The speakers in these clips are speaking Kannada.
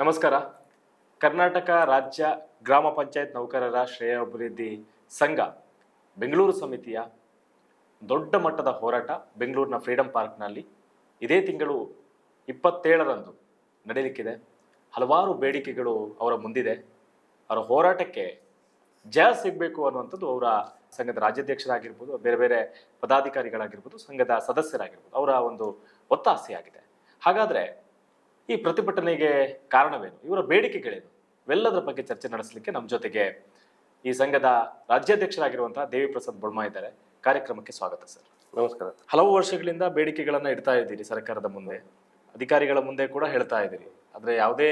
ನಮಸ್ಕಾರ. ಕರ್ನಾಟಕ ರಾಜ್ಯ ಗ್ರಾಮ ಪಂಚಾಯತ್ ನೌಕರರ ಶ್ರೇಯೋಭಿವೃದ್ಧಿ ಸಂಘ, ಬೆಂಗಳೂರು ಸಮಿತಿಯ ದೊಡ್ಡ ಮಟ್ಟದ ಹೋರಾಟ ಬೆಂಗಳೂರಿನ ಫ್ರೀಡಂ ಪಾರ್ಕ್ನಲ್ಲಿ ಇದೇ ತಿಂಗಳು ಇಪ್ಪತ್ತೇಳರಂದು ನಡೆಯಲಿಕ್ಕಿದೆ ಹಲವಾರು ಬೇಡಿಕೆಗಳು ಅವರ ಮುಂದಿದೆ. ಅವರ ಹೋರಾಟಕ್ಕೆ ಜಯ ಸಿಗಬೇಕು ಅನ್ನುವಂಥದ್ದು ಅವರ ಸಂಘದ ರಾಜ್ಯಾಧ್ಯಕ್ಷರಾಗಿರ್ಬೋದು, ಬೇರೆ ಬೇರೆ ಪದಾಧಿಕಾರಿಗಳಾಗಿರ್ಬೋದು, ಸಂಘದ ಸದಸ್ಯರಾಗಿರ್ಬೋದು ಅವರ ಒಂದು ಒತ್ತಾಸೆಯಾಗಿದೆ. ಹಾಗಾದ್ರೆ ಈ ಪ್ರತಿಭಟನೆಗೆ ಕಾರಣವೇನು? ಇವರ ಬೇಡಿಕೆಗಳೇನು? ಇವೆಲ್ಲದರ ಬಗ್ಗೆ ಚರ್ಚೆ ನಡೆಸಲಿಕ್ಕೆ ನಮ್ಮ ಜೊತೆಗೆ ಈ ಸಂಘದ ರಾಜ್ಯಾಧ್ಯಕ್ಷರಾಗಿರುವಂತಹ ದೇವಿ ಪ್ರಸಾದ್ ಬೊಳ್ಮಾ ಇದ್ದಾರೆ. ಕಾರ್ಯಕ್ರಮಕ್ಕೆ ಸ್ವಾಗತ ಸರ್. ನಮಸ್ಕಾರ. ಹಲವು ವರ್ಷಗಳಿಂದ ಬೇಡಿಕೆಗಳನ್ನು ಇಡ್ತಾ ಇದ್ದೀರಿ ಸರ್ಕಾರದ ಮುಂದೆ. ಅಧಿಕಾರಿಗಳ ಮುಂದೆ ಕೂಡ ಹೇಳ್ತಾ ಇದ್ದೀರಿ. ಆದ್ರೆ ಯಾವುದೇ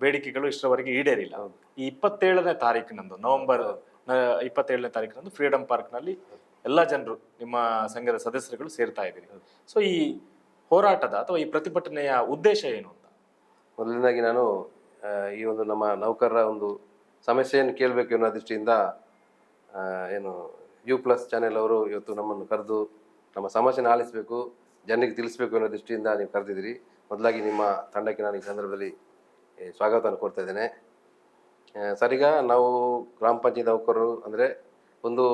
ಬೇಡಿಕೆಗಳು ಇಷ್ಟರವರೆಗೆ ಈಡೇರಿಲ್ಲ. ಈ ಇಪ್ಪತ್ತೇಳನೇ ತಾರೀಕಿನಂದು ನವೆಂಬರ್ ಇಪ್ಪತ್ತೇಳನೇ ತಾರೀಕಿನಂದು ಫ್ರೀಡಂ ಪಾರ್ಕ್ನಲ್ಲಿ ಎಲ್ಲ ಜನರು ನಿಮ್ಮ ಸಂಘದ ಸದಸ್ಯರುಗಳು ಸೇರ್ತಾ ಇದ್ದೀರಿ. ಸೊ ಈ ಹೋರಾಟದ ಅಥವಾ ಈ ಪ್ರತಿಭಟನೆಯ ಉದ್ದೇಶ ಏನು? ಮೊದಲನೇದಾಗಿ ನಾನು ಈ ಒಂದು ನಮ್ಮ ನೌಕರರ ಒಂದು ಸಮಸ್ಯೆಯನ್ನು ಕೇಳಬೇಕು ಅನ್ನೋ ದೃಷ್ಟಿಯಿಂದ ಏನು ಯು ಪ್ಲಸ್ ಚಾನೆಲ್ ಅವರು ಇವತ್ತು ನಮ್ಮನ್ನು ಕರೆದು ನಮ್ಮ ಸಮಸ್ಯೆನ ಆಲಿಸಬೇಕು, ಜನರಿಗೆ ತಿಳಿಸ್ಬೇಕು ಅನ್ನೋ ದೃಷ್ಟಿಯಿಂದ ನೀವು ಕರೆದಿದ್ದೀರಿ. ಮೊದಲಾಗಿ ನಿಮ್ಮ ತಂಡಕ್ಕೆ ನಾನು ಈ ಸಂದರ್ಭದಲ್ಲಿ ಸ್ವಾಗತವನ್ನು ಕೊಡ್ತಾ ಇದ್ದೇನೆ. ಸರಿಗ ನಾವು ಗ್ರಾಮ ಪಂಚಾಯತ್ ನೌಕರರು ಅಂದರೆ ಒಂದು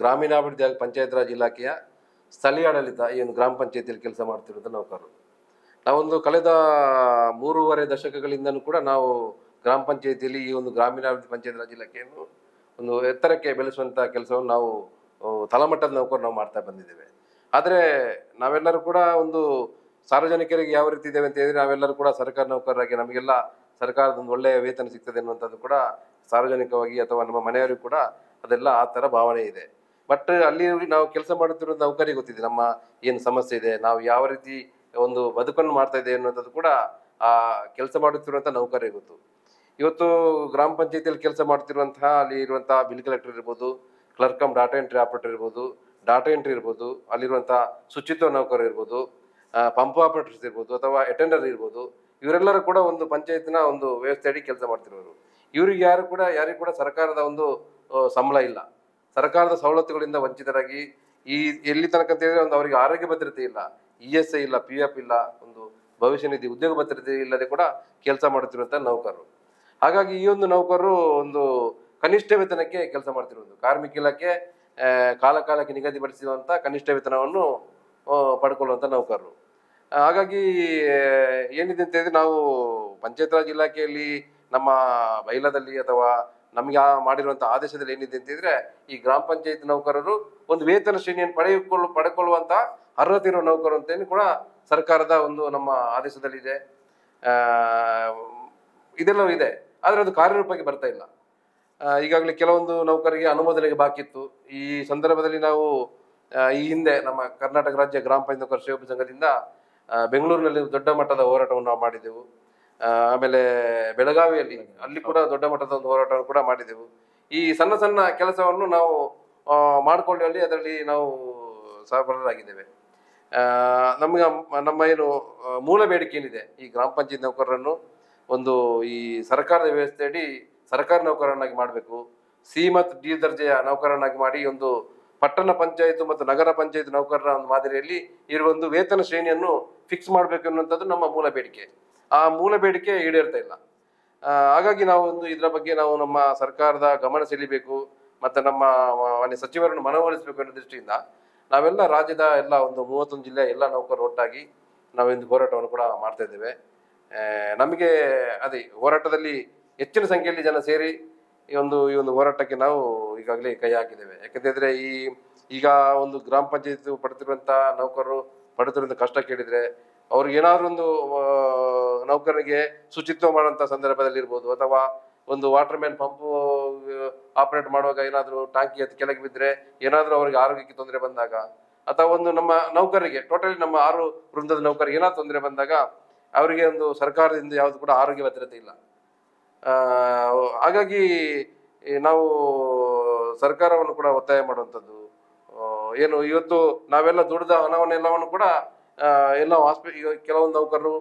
ಗ್ರಾಮೀಣಾಭಿವೃದ್ಧಿ ಪಂಚಾಯತ್ ರಾಜ್ ಇಲಾಖೆಯ ಸ್ಥಳೀಯ ಆಡಳಿತ ಈ ಒಂದು ಗ್ರಾಮ ಪಂಚಾಯತಿಯಲ್ಲಿ ಕೆಲಸ ಮಾಡ್ತಿರೋದು ನೌಕರರು. ನಾವೊಂದು ಕಳೆದ ಮೂರುವರೆ ದಶಕಗಳಿಂದನೂ ಕೂಡ ನಾವು ಗ್ರಾಮ ಪಂಚಾಯತಿಯಲ್ಲಿ ಈ ಒಂದು ಗ್ರಾಮೀಣಾಭಿವೃದ್ಧಿ ಪಂಚಾಯತ್ ರಾಜ್ ಇಲಾಖೆಯನ್ನು ಒಂದು ಎತ್ತರಕ್ಕೆ ಬೆಳೆಸುವಂಥ ಕೆಲಸವನ್ನು ನಾವು ತಲಮಟ್ಟದ ನೌಕರು ನಾವು ಮಾಡ್ತಾ ಬಂದಿದ್ದೇವೆ. ಆದರೆ ನಾವೆಲ್ಲರೂ ಕೂಡ ಒಂದು ಸಾರ್ವಜನಿಕರಿಗೆ ಯಾವ ರೀತಿ ಇದ್ದೇವೆ ಅಂತ ಹೇಳಿದ್ರೆ ನಾವೆಲ್ಲರೂ ಕೂಡ ಸರ್ಕಾರ ನೌಕರರಾಗಿ ನಮಗೆಲ್ಲ ಸರ್ಕಾರದ ಒಂದು ಒಳ್ಳೆಯ ವೇತನ ಸಿಗ್ತದೆ ಅನ್ನುವಂಥದ್ದು ಕೂಡ ಸಾರ್ವಜನಿಕವಾಗಿ ಅಥವಾ ನಮ್ಮ ಮನೆಯವರಿಗೂ ಕೂಡ ಅದೆಲ್ಲ ಆ ಥರ ಭಾವನೆ ಇದೆ. ಬಟ್ ಅಲ್ಲಿ ನಾವು ಕೆಲಸ ಮಾಡುತ್ತಿರೋ ನೌಕರಿಗೆ ಗೊತ್ತಿದೆ ನಮ್ಮ ಏನು ಸಮಸ್ಯೆ ಇದೆ, ನಾವು ಯಾವ ರೀತಿ ಒಂದು ಬದುಕನ್ನು ಮಾಡ್ತಾ ಇದೆ ಅನ್ನೋದು ಕೂಡ ಆ ಕೆಲಸ ಮಾಡುತ್ತಿರುವಂತಹ ನೌಕರಿ ಗೊತ್ತು. ಇವತ್ತು ಗ್ರಾಮ ಪಂಚಾಯತಿಯಲ್ಲಿ ಕೆಲಸ ಮಾಡ್ತಿರುವಂತಹ ಅಲ್ಲಿ ಇರುವಂತಹ ಬಿಲ್ ಕಲೆಕ್ಟರ್ ಇರ್ಬೋದು, clerk cum data entry operator ಇರ್ಬೋದು, ಡಾಟಾ ಎಂಟ್ರಿ ಇರ್ಬೋದು ಅಲ್ಲಿರುವಂತಹ ಶುಚಿತ್ವ ನೌಕರ ಇರ್ಬೋದು ಪಂಪ್ ಆಪರೇಟರ್ಸ್ ಇರ್ಬೋದು ಅಥವಾ ಅಟೆಂಡರ್ ಇರ್ಬೋದು, ಇವರೆಲ್ಲರೂ ಕೂಡ ಒಂದು ಪಂಚಾಯತ್ನ ಒಂದು ವ್ಯವಸ್ಥೆ ಅಡಿ ಕೆಲಸ ಮಾಡ್ತಿರೋರು. ಇವ್ರಿಗೆ ಯಾರು ಕೂಡ, ಯಾರಿಗೂ ಕೂಡ ಸರ್ಕಾರದ ಒಂದು ಸಂಬಳ ಇಲ್ಲ. ಸರ್ಕಾರದ ಸವಲತ್ತುಗಳಿಂದ ವಂಚಿತರಾಗಿ ಈ ಎಲ್ಲಿ ತನಕ ಅಂತ ಹೇಳಿದ್ರೆ ಒಂದು ಅವರಿಗೆ ಆರೋಗ್ಯ ಭದ್ರತೆ ಇಲ್ಲ. ಇ ಎಸ್ ಐ ಇಲ್ಲ, ಪಿ ಎಫ್ ಇಲ್ಲ, ಒಂದು ಭವಿಷ್ಯ ನಿಧಿ, ಉದ್ಯೋಗ ಭದ್ರತೆ ಇಲ್ಲದೆ ಕೂಡ ಕೆಲಸ ಮಾಡುತ್ತಿರುವಂಥ ನೌಕರರು. ಹಾಗಾಗಿ ಈ ಒಂದು ನೌಕರರು ಒಂದು ಕನಿಷ್ಠ ವೇತನಕ್ಕೆ ಕೆಲಸ ಮಾಡ್ತಿರುವುದು. ಕಾರ್ಮಿಕ ಇಲಾಖೆ ಕಾಲಕಾಲಕ್ಕೆ ಕಾಲ ಕಾಲಕ್ಕೆ ಕನಿಷ್ಠ ವೇತನವನ್ನು ಪಡ್ಕೊಳ್ಳುವಂಥ ನೌಕರರು. ಹಾಗಾಗಿ ಏನಿದೆ ಅಂತ ಹೇಳಿದ್ರೆ ನಾವು ಪಂಚಾಯತ್ ರಾಜ್ ಇಲಾಖೆಯಲ್ಲಿ ನಮ್ಮ ಬೈಲದಲ್ಲಿ ಅಥವಾ ನಮಗೆ ಮಾಡಿರುವಂಥ ಆದೇಶದಲ್ಲಿ ಏನಿದೆ ಅಂತ ಹೇಳಿದ್ರೆ ಈ ಗ್ರಾಮ ಪಂಚಾಯತ್ ನೌಕರರು ಒಂದು ವೇತನ ಶ್ರೇಣಿಯನ್ನು ಪಡೆದುಕೊಳ್ಳು ಪಡ್ಕೊಳ್ಳುವಂತ ಅರ್ಹತೆ ಇರುವ ನೌಕರು ಅಂತೇಳಿ ಕೂಡ ಸರ್ಕಾರದ ಒಂದು ನಮ್ಮ ಆದೇಶದಲ್ಲಿ ಇದೆ ಆ, ಇದೆಲ್ಲವೂ ಇದೆ. ಆದರೆ ಅದು ಕಾರ್ಯರೂಪಕ್ಕೆ ಬರ್ತಾ ಇಲ್ಲ. ಈಗಾಗಲೇ ಕೆಲವೊಂದು ನೌಕರಿಗೆ ಅನುಮೋದನೆಗೆ ಬಾಕಿ ಇತ್ತು. ಈ ಸಂದರ್ಭದಲ್ಲಿ ನಾವು ಈ ಹಿಂದೆ ನಮ್ಮ ಕರ್ನಾಟಕ ರಾಜ್ಯ ಗ್ರಾಮ ಪಂಚಾಯತ್ ನೌಕರ ಸೇವಾ ಸಂಘದಿಂದ ಬೆಂಗಳೂರಿನಲ್ಲಿ ದೊಡ್ಡ ಮಟ್ಟದ ಹೋರಾಟವನ್ನು ನಾವು ಮಾಡಿದೆವು. ಆಮೇಲೆ ಬೆಳಗಾವಿಯಲ್ಲಿ ಅಲ್ಲಿ ಕೂಡ ದೊಡ್ಡ ಮಟ್ಟದ ಒಂದು ಹೋರಾಟವನ್ನು ಕೂಡ ಮಾಡಿದೆವು. ಈ ಸಣ್ಣ ಸಣ್ಣ ಕೆಲಸವನ್ನು ನಾವು ಮಾಡಿಕೊಳ್ಳಿ ಅದರಲ್ಲಿ ನಾವು ಸಹಬರರಾಗಿದ್ದೇವೆ ಆ, ನಮಗೆ ನಮ್ಮ ಏನು ಮೂಲ ಬೇಡಿಕೆ ಏನಿದೆ? ಈ ಗ್ರಾಮ ಪಂಚಾಯತ್ ನೌಕರರನ್ನು ಒಂದು ಈ ಸರ್ಕಾರದ ವ್ಯವಸ್ಥೆಯಡಿ ಸರ್ಕಾರಿ ನೌಕರರನ್ನಾಗಿ ಮಾಡಬೇಕು. ಸಿ ಮತ್ತು ಡಿ ದರ್ಜೆಯ ನೌಕರರನ್ನಾಗಿ ಮಾಡಿ ಒಂದು ಪಟ್ಟಣ ಪಂಚಾಯತ್ ಮತ್ತು ನಗರ ಪಂಚಾಯತ್ ನೌಕರರ ಒಂದು ಮಾದರಿಯಲ್ಲಿ ಇರುವ ಒಂದು ವೇತನ ಶ್ರೇಣಿಯನ್ನು ಫಿಕ್ಸ್ ಮಾಡಬೇಕು ಅನ್ನುವಂಥದ್ದು ನಮ್ಮ ಮೂಲ ಬೇಡಿಕೆ. ಆ ಮೂಲ ಬೇಡಿಕೆ ಈಡೇರ್ತಾ ಇಲ್ಲ. ಹಾಗಾಗಿ ನಾವು ಒಂದು ಇದರ ಬಗ್ಗೆ ನಾವು ನಮ್ಮ ಸರ್ಕಾರದ ಗಮನ ಸೆಳಿಬೇಕು ಮತ್ತು ನಮ್ಮ ಮಾನ್ಯ ಸಚಿವರನ್ನು ಮನವೊಲಿಸಬೇಕು ಅನ್ನೋ ದೃಷ್ಟಿಯಿಂದ ನಾವೆಲ್ಲ ರಾಜ್ಯದ ಎಲ್ಲ ಒಂದು ಮೂವತ್ತೊಂದು ಜಿಲ್ಲೆ ಎಲ್ಲ ನೌಕರರು ಒಟ್ಟಾಗಿ ನಾವೊಂದು ಹೋರಾಟವನ್ನು ಕೂಡ ಮಾಡ್ತಾ ಇದ್ದೇವೆ. ನಮಗೆ ಅದೇ ಹೋರಾಟದಲ್ಲಿ ಹೆಚ್ಚಿನ ಸಂಖ್ಯೆಯಲ್ಲಿ ಜನ ಸೇರಿ ಈ ಒಂದು ಈ ಒಂದು ಹೋರಾಟಕ್ಕೆ ನಾವು ಈಗಾಗಲೇ ಕೈ ಹಾಕಿದ್ದೇವೆ. ಯಾಕಂತಂದ್ರೆ ಈ, ಈಗ ಒಂದು ಗ್ರಾಮ ಪಂಚಾಯತ್ ಪಡೆದಿರುವಂಥ ನೌಕರರು ಪಡೆದಿರುವಂಥ ಕಷ್ಟ ಕೇಳಿದ್ರೆ ಅವ್ರಿಗೆ ಏನಾದ್ರು ಒಂದು ನೌಕರನಿಗೆ ಶುಚಿತ್ವ ಮಾಡುವಂಥ ಸಂದರ್ಭದಲ್ಲಿ ಇರ್ಬೋದು ಅಥವಾ ಒಂದು ವಾಟರ್ ಮ್ಯಾನ್ ಪಂಪ್ ಆಪರೇಟ್ ಮಾಡುವಾಗ ಏನಾದರೂ ಟ್ಯಾಂಕಿ ಅದು ಕೆಳಗೆ ಬಿದ್ದರೆ ಏನಾದರೂ ಅವರಿಗೆ ಆರೋಗ್ಯಕ್ಕೆ ತೊಂದರೆ ಬಂದಾಗ, ಅಥವಾ ಒಂದು ನಮ್ಮ ನೌಕರಿಗೆ ಟೋಟಲಿ ನಮ್ಮ ಆರು ವೃಂದದ ನೌಕರಿಗೆ ಏನಾದ್ರು ತೊಂದರೆ ಬಂದಾಗ ಅವರಿಗೆ ಒಂದು ಸರ್ಕಾರದಿಂದ ಯಾವುದು ಕೂಡ ಆರೋಗ್ಯ ಭದ್ರತೆ ಇಲ್ಲ. ಹಾಗಾಗಿ ನಾವು ಸರ್ಕಾರವನ್ನು ಕೂಡ ಒತ್ತಾಯ ಮಾಡುವಂಥದ್ದು ಏನು ಇವತ್ತು ನಾವೆಲ್ಲ ದುಡಿದ ಹಣವನ್ನೆಲ್ಲವನ್ನು ಕೂಡ ಎಲ್ಲ ಹಾಸ್ಪಿ ಕೆಲವೊಂದು ನೌಕರರು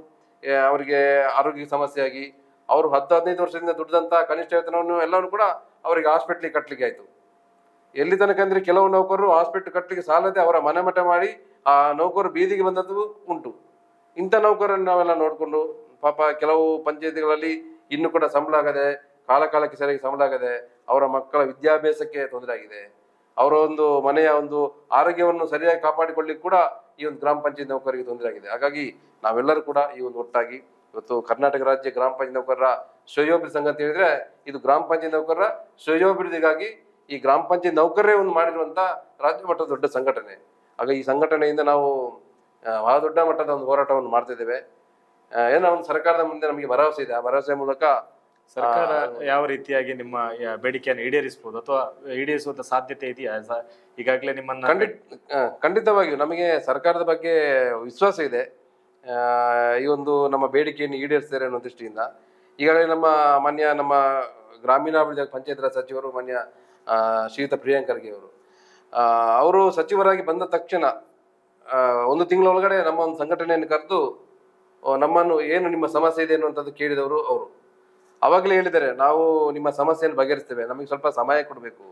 ಅವರಿಗೆ ಆರೋಗ್ಯ ಸಮಸ್ಯೆಯಾಗಿ ಅವರು ಹತ್ತು ಹದಿನೈದು ವರ್ಷದಿಂದ ದುಡಿದಂಥ ಕನಿಷ್ಠ ವೇತನವನ್ನು ಎಲ್ಲವನ್ನು ಕೂಡ ಅವರಿಗೆ ಹಾಸ್ಪಿಟ್ಲಿಗೆ ಕಟ್ಟಲಿಕ್ಕೆ ಆಯಿತು. ಎಲ್ಲಿ ತನಕ ಅಂದರೆ ಕೆಲವು ನೌಕರರು ಹಾಸ್ಪಿಟ್ಲ್ ಕಟ್ಟಲಿಕ್ಕೆ ಸಾಲದೆ ಅವರ ಮನೆ ಮಠ ಮಾಡಿ ಆ ನೌಕರರು ಬೀದಿಗೆ ಬಂದದ್ದು ಉಂಟು. ಇಂಥ ನೌಕರನ್ನು ನಾವೆಲ್ಲ ನೋಡಿಕೊಂಡು ಪಾಪ ಕೆಲವು ಪಂಚಾಯತಿಗಳಲ್ಲಿ ಇನ್ನೂ ಕೂಡ ಸಂಬಳ ಆಗದೆ, ಕಾಲಕಾಲಕ್ಕೆ ಸರಿಯಾಗಿ ಸಂಬಳ ಆಗದೆ ಅವರ ಮಕ್ಕಳ ವಿದ್ಯಾಭ್ಯಾಸಕ್ಕೆ ತೊಂದರೆ ಆಗಿದೆ. ಅವರ ಒಂದು ಮನೆಯ ಒಂದು ಆರೋಗ್ಯವನ್ನು ಸರಿಯಾಗಿ ಕಾಪಾಡಿಕೊಳ್ಳಿಕ್ಕೆ ಕೂಡ ಈ ಒಂದು ಗ್ರಾಮ ಪಂಚಾಯತ್ ನೌಕರಿಗೆ ತೊಂದರೆ ಆಗಿದೆ. ಹಾಗಾಗಿ ನಾವೆಲ್ಲರೂ ಕೂಡ ಈ ಒಂದು ಒಟ್ಟಾಗಿ ಇವತ್ತು ಕರ್ನಾಟಕ ರಾಜ್ಯ ಗ್ರಾಮ ಪಂಚಾಯತ್ ನೌಕರರ ಶ್ರೇಯೋಭಿವೃದ್ಧಿ ಸಂಘ ಅಂತ ಹೇಳಿದ್ರೆ ಇದು ಗ್ರಾಮ ಪಂಚಾಯತ್ ನೌಕರರ ಶ್ರೇಯೋಭಿವೃದ್ಧಿಗಾಗಿ ಈ ಗ್ರಾಮ ಪಂಚಾಯತ್ ನೌಕರರೇ ಒಂದು ಮಾಡಿರುವಂತ ರಾಜ್ಯ ಮಟ್ಟದ ದೊಡ್ಡ ಸಂಘಟನೆ. ಆಗ ಈ ಸಂಘಟನೆಯಿಂದ ನಾವು ಬಹಳ ದೊಡ್ಡ ಮಟ್ಟದ ಒಂದು ಹೋರಾಟವನ್ನು ಮಾಡ್ತಿದ್ದೇವೆ ಏನ ಒಂದು ಸರ್ಕಾರದ ಮುಂದೆ ನಮಗೆ ಭರವಸೆ ಇದೆ. ಆ ಭರವಸೆ ಮೂಲಕ ಸರ್ಕಾರ ಯಾವ ರೀತಿಯಾಗಿ ನಿಮ್ಮ ಬೇಡಿಕೆಯನ್ನು ಈಡೇರಿಸಬಹುದು ಅಥವಾ ಈಡೇರಿಸುವಂತ ಸಾಧ್ಯತೆ ಇದೆಯಾ? ಈಗಾಗಲೇ ನಿಮ್ಮನ್ನ ಖಂಡಿತ ಖಂಡಿತವಾಗಿಯೂ ನಮಗೆ ಸರ್ಕಾರದ ಬಗ್ಗೆ ವಿಶ್ವಾಸ ಇದೆ. ಈ ಒಂದು ನಮ್ಮ ಬೇಡಿಕೆಯನ್ನು ಈಡೇರಿಸ್ತಾರೆ ಅನ್ನೋ ದೃಷ್ಟಿಯಿಂದ. ಈಗಾಗಲೇ ನಮ್ಮ ಮಾನ್ಯ ನಮ್ಮ ಗ್ರಾಮೀಣಾಭಿವೃದ್ಧಿ ಪಂಚಾಯತ್ ರಾಜ್ ಸಚಿವರು ಮಾನ್ಯ ಶ್ರೀಯುತ ಪ್ರಿಯಾಂಕ್ ಖರ್ಗೆ ಅವರು. ಅವರು ಸಚಿವರಾಗಿ ಬಂದ ತಕ್ಷಣ ಒಂದು ತಿಂಗಳ ಒಳಗಡೆ ನಮ್ಮ ಒಂದು ಸಂಘಟನೆಯನ್ನು ಕರೆದು ನಮ್ಮನ್ನು ಏನು ನಿಮ್ಮ ಸಮಸ್ಯೆ ಇದೆ ಅನ್ನುವಂಥದ್ದು ಕೇಳಿದವರು ಅವರು. ಅವಾಗಲೇ ಹೇಳಿದ್ದಾರೆ, ನಾವು ನಿಮ್ಮ ಸಮಸ್ಯೆಯನ್ನು ಬಗೆಹರಿಸ್ತೇವೆ, ನಮಗೆ ಸ್ವಲ್ಪ ಸಮಯ ಕೊಡಬೇಕು.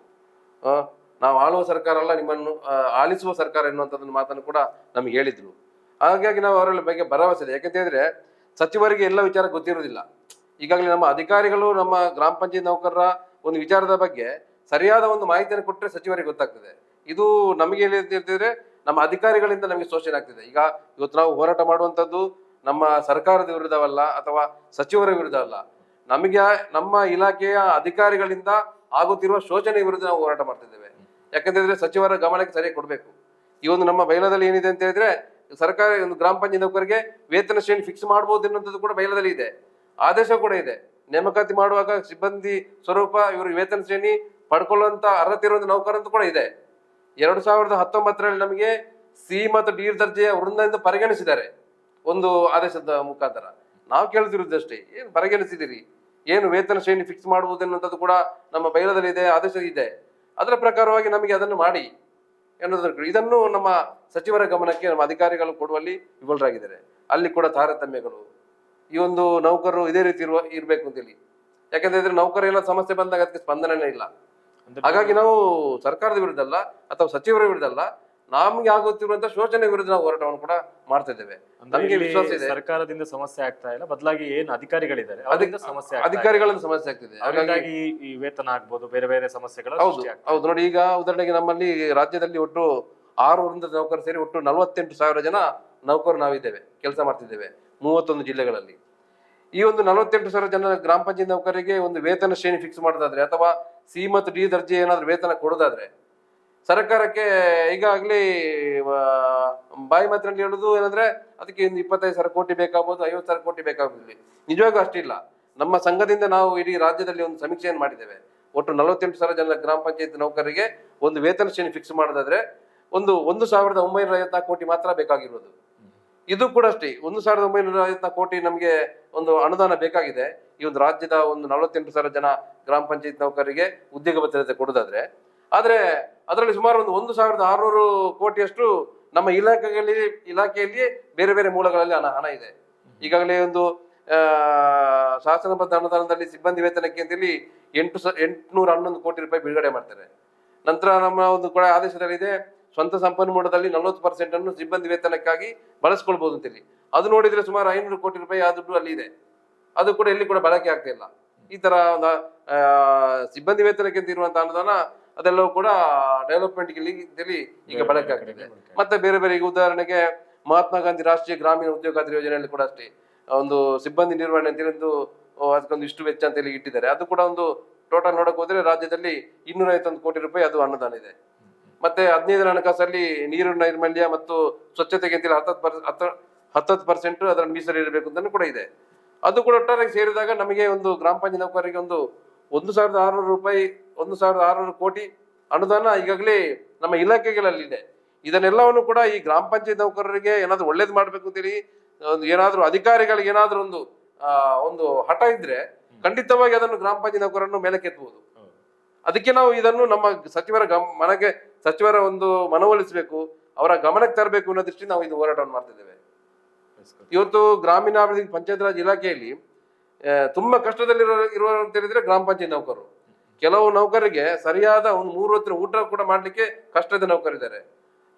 ನಾವು ಆಳುವ ಸರ್ಕಾರ ಅಲ್ಲ, ನಿಮ್ಮನ್ನು ಆಲಿಸುವ ಸರ್ಕಾರ ಎನ್ನುವಂಥದ್ದನ್ನು ಮಾತನ್ನು ಕೂಡ ನಮಗೆ ಹೇಳಿದ್ರು. ಹಾಗಾಗಿ ನಾವು ಅವರ ಬಗ್ಗೆ ಭರವಸೆ ಇದೆ. ಯಾಕಂತ ಹೇಳಿದ್ರೆ ಸಚಿವರಿಗೆ ಎಲ್ಲ ವಿಚಾರ ಗೊತ್ತಿರೋದಿಲ್ಲ ಈಗಾಗಲೇ ನಮ್ಮ ಅಧಿಕಾರಿಗಳು, ನಮ್ಮ ಗ್ರಾಮ ಪಂಚಾಯತ್ ನೌಕರರ ಒಂದು ವಿಚಾರದ ಬಗ್ಗೆ ಸರಿಯಾದ ಒಂದು ಮಾಹಿತಿಯನ್ನು ಕೊಟ್ಟರೆ ಸಚಿವರಿಗೆ ಗೊತ್ತಾಗ್ತದೆ. ಇದು ನಮಗೆ ಹೇಳ್ತಿದ್ರೆ ನಮ್ಮ ಅಧಿಕಾರಿಗಳಿಂದ ನಮಗೆ ಶೋಷಣೆ ಆಗ್ತಿದೆ. ಈಗ ಇವತ್ತು ನಾವು ಹೋರಾಟ ಮಾಡುವಂಥದ್ದು ನಮ್ಮ ಸರ್ಕಾರದ ವಿರುದ್ಧವಲ್ಲ ಅಥವಾ ಸಚಿವರ ವಿರುದ್ಧ ಅಲ್ಲ. ನಮಗೆ ನಮ್ಮ ಇಲಾಖೆಯ ಅಧಿಕಾರಿಗಳಿಂದ ಆಗುತ್ತಿರುವ ಶೋಷಣೆ ವಿರುದ್ಧ ನಾವು ಹೋರಾಟ ಮಾಡ್ತಿದ್ದೇವೆ. ಯಾಕಂತಂದ್ರೆ ಸಚಿವರ ಗಮನಕ್ಕೆ ಸರಿಯಾಗಿ ಕೊಡಬೇಕು. ಈ ಒಂದು ನಮ್ಮ ಬೈಲದಲ್ಲಿ ಏನಿದೆ ಅಂತ ಹೇಳಿದ್ರೆ ಸರ್ಕಾರ ಒಂದು ಗ್ರಾಮ ಪಂಚಾಯತ್ ನೌಕರಿಗೆ ವೇತನ ಶ್ರೇಣಿ ಫಿಕ್ಸ್ ಮಾಡಬಹುದು ಎನ್ನುವಂಥದ್ದು ಕೂಡ ಬಯಲದಲ್ಲಿ ಇದೆ. ಆದೇಶ ಕೂಡ ಇದೆ. ನೇಮಕಾತಿ ಮಾಡುವಾಗ ಸಿಬ್ಬಂದಿ ಸ್ವರೂಪ ಇವರು ವೇತನ ಶ್ರೇಣಿ ಪಡ್ಕೊಳ್ಳುವಂತ ಅರ್ಹತೆ ಇರುವಂತ ನೌಕರಂತೂ ಕೂಡ ಇದೆ. ಎರಡು ಸಾವಿರದ ಹತ್ತೊಂಬತ್ತರಲ್ಲಿ ನಮಗೆ ಸಿ ಮತ್ತು ಡಿ ದರ್ಜೆಯ ವೃಂದ ಎಂದು ಪರಿಗಣಿಸಿದ್ದಾರೆ. ಒಂದು ಆದೇಶದ ಮುಖಾಂತರ. ನಾವು ಕೇಳ್ತಿರೋದಷ್ಟೇ ಏನು ಪರಿಗಣಿಸಿದಿರಿ? ಏನು ವೇತನ ಶ್ರೇಣಿ ಫಿಕ್ಸ್ ಮಾಡುವುದು ಎನ್ನುವಂಥದ್ದು ಕೂಡ ನಮ್ಮ ಬಯಲದಲ್ಲಿ ಇದೆ, ಆದೇಶ ಇದೆ. ಅದರ ಪ್ರಕಾರವಾಗಿ ನಮಗೆ ಅದನ್ನು ಮಾಡಿ. ಎನ್ನುವುದನ್ನು ಇದನ್ನು ನಮ್ಮ ಸಚಿವರ ಗಮನಕ್ಕೆ ನಮ್ಮ ಅಧಿಕಾರಿಗಳು ಕೊಡುವಲ್ಲಿ ವಿಫಲರಾಗಿದ್ದಾರೆ. ಅಲ್ಲಿ ಕೂಡ ತಾರತಮ್ಯಗಳು. ಈ ಒಂದು ನೌಕರರು ಇದೇ ರೀತಿ ಇರುವ ಇರಬೇಕು ಅಂತೇಳಿ. ಯಾಕಂದ್ರೆ ನೌಕರ ಎಲ್ಲ ಸಮಸ್ಯೆ ಬಂದಾಗ ಅದಕ್ಕೆ ಸ್ಪಂದನೆ ಇಲ್ಲ. ಹಾಗಾಗಿ ನಾವು ಸರ್ಕಾರದ ವಿರುದ್ಧ ಅಲ್ಲ ಅಥವಾ ಸಚಿವರ ವಿರುದ್ಧ ಅಲ್ಲ ನಮ್ಗೆ ಆಗುತ್ತಿರುವಂತ ಶೋಷಣೆ ವಿರುದ್ಧ ನಾವು ಹೋರಾಟವನ್ನು ಕೂಡ ಮಾಡ್ತಾ ಇದ್ದೇವೆ. ನಮ್ಗೆ ವಿಶ್ವಾಸ ಇದೆ. ಸರ್ಕಾರದಿಂದ ಸಮಸ್ಯೆ ಆಗ್ತಾ ಇಲ್ಲ. ಬದಲಾಗಿ ಏನು ಅಧಿಕಾರಿಗಳಿದ್ದಾರೆ ಅದರಿಂದ ಸಮಸ್ಯೆ ಅಧಿಕಾರಿಗಳಿಂದ ಸಮಸ್ಯೆ ಆಗ್ತಿದೆ. ಹಾಗಾಗಿ ಈ- ವೇತನ ಆಗ್ಬೋದು ಬೇರೆ ಬೇರೆ ಸಮಸ್ಯೆಗಳು ಹೌದು. ಹೌದು. ನೋಡಿ ಈಗ ಉದಾಹರಣೆಗೆ ನಮ್ಮಲ್ಲಿ ರಾಜ್ಯದಲ್ಲಿ ಒಟ್ಟು ಆರು ವೃಂದದ ನೌಕರ ಸೇರಿ ಒಟ್ಟು ನಲವತ್ತೆಂಟು ಸಾವಿರ ಜನ ನೌಕರು ನಾವಿದ್ದೇವೆ ಕೆಲಸ ಮಾಡ್ತಿದ್ದೇವೆ ಮೂವತ್ತೊಂದು ಜಿಲ್ಲೆಗಳಲ್ಲಿ. ಈ ಒಂದು ನಲವತ್ತೆಂಟು ಸಾವಿರ ಜನ ಗ್ರಾಮ ಪಂಚಾಯತ್ ನೌಕರಿಗೆ ಒಂದು ವೇತನ ಶ್ರೇಣಿ ಫಿಕ್ಸ್ ಮಾಡೋದಾದ್ರೆ ಅಥವಾ ಸಿ ಮತ್ತು ಡಿ ದರ್ಜೆ ಏನಾದ್ರು ವೇತನ ಕೊಡೋದಾದ್ರೆ ಸರ್ಕಾರಕ್ಕೆ ಈಗಾಗಲೇ ಬಾಯಿ ಮಾತಿನಲ್ಲಿ ಹೇಳುದು ಏನಂದ್ರೆ, ಅದಕ್ಕೆ ಒಂದು ಇಪ್ಪತ್ತೈದು ಸಾವಿರ ಕೋಟಿ ಬೇಕಾಗ್ಬೋದು, ಐವತ್ತು ಸಾವಿರ ಕೋಟಿ ಬೇಕಾಗ್ಬೋದು. ನಿಜವಾಗೂ ಅಷ್ಟಿಲ್ಲ. ನಮ್ಮ ಸಂಘದಿಂದ ನಾವು ಇಡೀ ರಾಜ್ಯದಲ್ಲಿ ಒಂದು ಸಮೀಕ್ಷೆಯನ್ನು ಮಾಡಿದ್ದೇವೆ. ಒಟ್ಟು ನಲವತ್ತೆಂಟು ಸಾವಿರ ಜನ ಗ್ರಾಮ ಪಂಚಾಯತ್ ನೌಕರರಿಗೆ ಒಂದು ವೇತನ ಶ್ರೇಣಿ ಫಿಕ್ಸ್ ಮಾಡೋದಾದ್ರೆ, ಒಂದು ಒಂದು ಸಾವಿರದ ಒಂಬೈನೂರ ಐವತ್ನಾಲ್ಕು ಕೋಟಿ ಮಾತ್ರ ಬೇಕಾಗಿರೋದು. ಇದು ಕೂಡ ಅಷ್ಟೇ. ಒಂದು ಸಾವಿರದ ಒಂಬೈನೂರ ಐವತ್ನಾಲ್ಕು ಕೋಟಿ ನಮಗೆ ಒಂದು ಅನುದಾನ ಬೇಕಾಗಿದೆ. ಈ ಒಂದು ರಾಜ್ಯದ ಒಂದು ನಲವತ್ತೆಂಟು ಸಾವಿರ ಜನ ಗ್ರಾಮ ಪಂಚಾಯತ್ ನೌಕರರಿಗೆ ಉದ್ಯೋಗ ಭದ್ರತೆ ಕೊಡೋದಾದ್ರೆ ಆದ್ರೆ ಅದರಲ್ಲಿ ಸುಮಾರು ಒಂದು ಒಂದು ಸಾವಿರದ ಆರುನೂರು ಕೋಟಿಯಷ್ಟು ನಮ್ಮ ಇಲಾಖೆಗಳಲ್ಲಿ ಇಲಾಖೆಯಲ್ಲಿ ಬೇರೆ ಬೇರೆ ಮೂಲಗಳಲ್ಲಿ ಹಣ ಹಣ ಇದೆ. ಈಗಾಗಲೇ ಒಂದು ಆ, ಶಾಸನಬದ್ಧ ಅನುದಾನದಲ್ಲಿ ಸಿಬ್ಬಂದಿ ವೇತನಕ್ಕೆ ಅಂತೇಳಿ ಎಂಟು ಸ ಎಂಟುನೂರ ಹನ್ನೊಂದು ಕೋಟಿ ರೂಪಾಯಿ ಬಿಡುಗಡೆ ಮಾಡ್ತಾರೆ. ನಂತರ ನಮ್ಮ ಒಂದು ಕೂಡ ಆದೇಶದಲ್ಲಿದೆ ಸ್ವಂತ ಸಂಪನ್ಮೂಲದಲ್ಲಿ ನಲವತ್ತು ಪರ್ಸೆಂಟ್ ಅನ್ನು ಸಿಬ್ಬಂದಿ ವೇತನಕ್ಕಾಗಿ ಬಳಸ್ಕೊಳ್ಬಹುದು ಅಂತೇಳಿ. ಅದು ನೋಡಿದ್ರೆ ಸುಮಾರು ಐನೂರು ಕೋಟಿ ರೂಪಾಯಿ ಆ ದುಡ್ಡು ಅಲ್ಲಿ ಇದೆ. ಅದು ಕೂಡ ಎಲ್ಲಿ ಕೂಡ ಬಳಕೆ ಆಗ್ತಾ ಇಲ್ಲ. ಈ ತರ ಸಿಬ್ಬಂದಿ ವೇತನಕ್ಕೆ ಅಂತ ಇರುವಂತಹ ಅನುದಾನ ಅದೆಲ್ಲವೂ ಕೂಡ ಡೆವಲಪ್ಮೆಂಟ್ ಅಂತೇಳಿ ಈಗ ಆಗ್ತಿದೆ. ಮತ್ತೆ ಬೇರೆ ಬೇರೆ ಈಗ ಉದಾಹರಣೆಗೆ ಮಹಾತ್ಮ ಗಾಂಧಿ ರಾಷ್ಟ್ರೀಯ ಗ್ರಾಮೀಣ ಉದ್ಯೋಗಾದಿ ಯೋಜನೆಯಲ್ಲಿ ಕೂಡ ಅಷ್ಟೇ. ಒಂದು ಸಿಬ್ಬಂದಿ ನಿರ್ವಹಣೆ ಅಂತೇಳಿ ಒಂದು ಅದಕ್ಕೊಂದು ಇಷ್ಟು ವೆಚ್ಚ ಅಂತ ಹೇಳಿ ಇಟ್ಟಿದ್ದಾರೆ. ಅದು ಕೂಡ ಒಂದು ಟೋಟಲ್ ನೋಡಕ್ ಹೋದ್ರೆ ರಾಜ್ಯದಲ್ಲಿ ಇನ್ನೂರ ಐವತ್ತೊಂದು ಕೋಟಿ ರೂಪಾಯಿ ಅದು ಅನುದಾನ ಇದೆ. ಮತ್ತೆ ಹದಿನೈದರ ಹಣಕಾಸಲ್ಲಿ ನೀರು ನೈರ್ಮಲ್ಯ ಮತ್ತು ಸ್ವಚ್ಛತೆಗೆ ಅಂತೇಳಿ ಹತ್ತತ್ತು ಪರ್ ಹತ್ತ ಹತ್ತತ್ತು ಪರ್ಸೆಂಟ್ ಮೀಸಲು ಇರಬೇಕು ಅಂತ ಕೂಡ ಇದೆ. ಅದು ಕೂಡ ಒಟ್ಟಾರೆ ಸೇರಿದಾಗ ನಮಗೆ ಒಂದು ಗ್ರಾಮ ಪಂಚಾಯತ್ ನೌಕರರಿಗೆ ಒಂದು ಒಂದು ಸಾವಿರದ ಆರುನೂರು ರೂಪಾಯಿ ಒಂದು ಸಾವಿರದ ಆರುನೂರು ಕೋಟಿ ಅನುದಾನ ಈಗಾಗಲೇ ನಮ್ಮ ಇಲಾಖೆಗಳಲ್ಲಿ ಇದೆ ಇದನ್ನೆಲ್ಲವನ್ನು ಕೂಡ ಈ ಗ್ರಾಮ ಪಂಚಾಯತ್ ನೌಕರರಿಗೆ ಏನಾದರೂ ಒಳ್ಳೇದು ಮಾಡಬೇಕು ಅಂತೇಳಿ ಒಂದು ಏನಾದ್ರೂ ಅಧಿಕಾರಿಗಳಿಗೆ ಏನಾದ್ರೂ ಒಂದು ಒಂದು ಹಠ ಇದ್ರೆ ಖಂಡಿತವಾಗಿ ಅದನ್ನು ಗ್ರಾಮ ಪಂಚಾಯತ್ ನೌಕರನ್ನು ಮೇಲಕ್ಕೆತ್ತಬಹುದು. ಕೆತ್ತಬಹುದು ಅದಕ್ಕೆ ನಾವು ಇದನ್ನು ನಮ್ಮ ಸಚಿವರ ಗಮ ಮನೆಗೆ ಸಚಿವರ ಒಂದು ಮನವೊಲಿಸಬೇಕು ಅವರ ಗಮನಕ್ಕೆ ತರಬೇಕು ಅನ್ನೋ ದೃಷ್ಟಿ ನಾವು ಇದು ಹೋರಾಟವನ್ನು ಮಾಡ್ತಿದ್ದೇವೆ. ಇವತ್ತು ಗ್ರಾಮೀಣಾಭಿವೃದ್ಧಿ ಪಂಚಾಯತ್ ರಾಜ್ ಇಲಾಖೆಯಲ್ಲಿ ತುಂಬಾ ಕಷ್ಟದಲ್ಲಿರೋ ಇರುವ ಅಂತ ಹೇಳಿದ್ರೆ ಗ್ರಾಮ ಪಂಚಾಯತ್ ನೌಕರರು. ಕೆಲವು ನೌಕರರಿಗೆ ಸರಿಯಾದ ಒಂದು ಮೂರು ಹೊತ್ತಿನ ಊಟ ಕೂಡ ಮಾಡಲಿಕ್ಕೆ ಕಷ್ಟದ ನೌಕರಿದ್ದಾರೆ.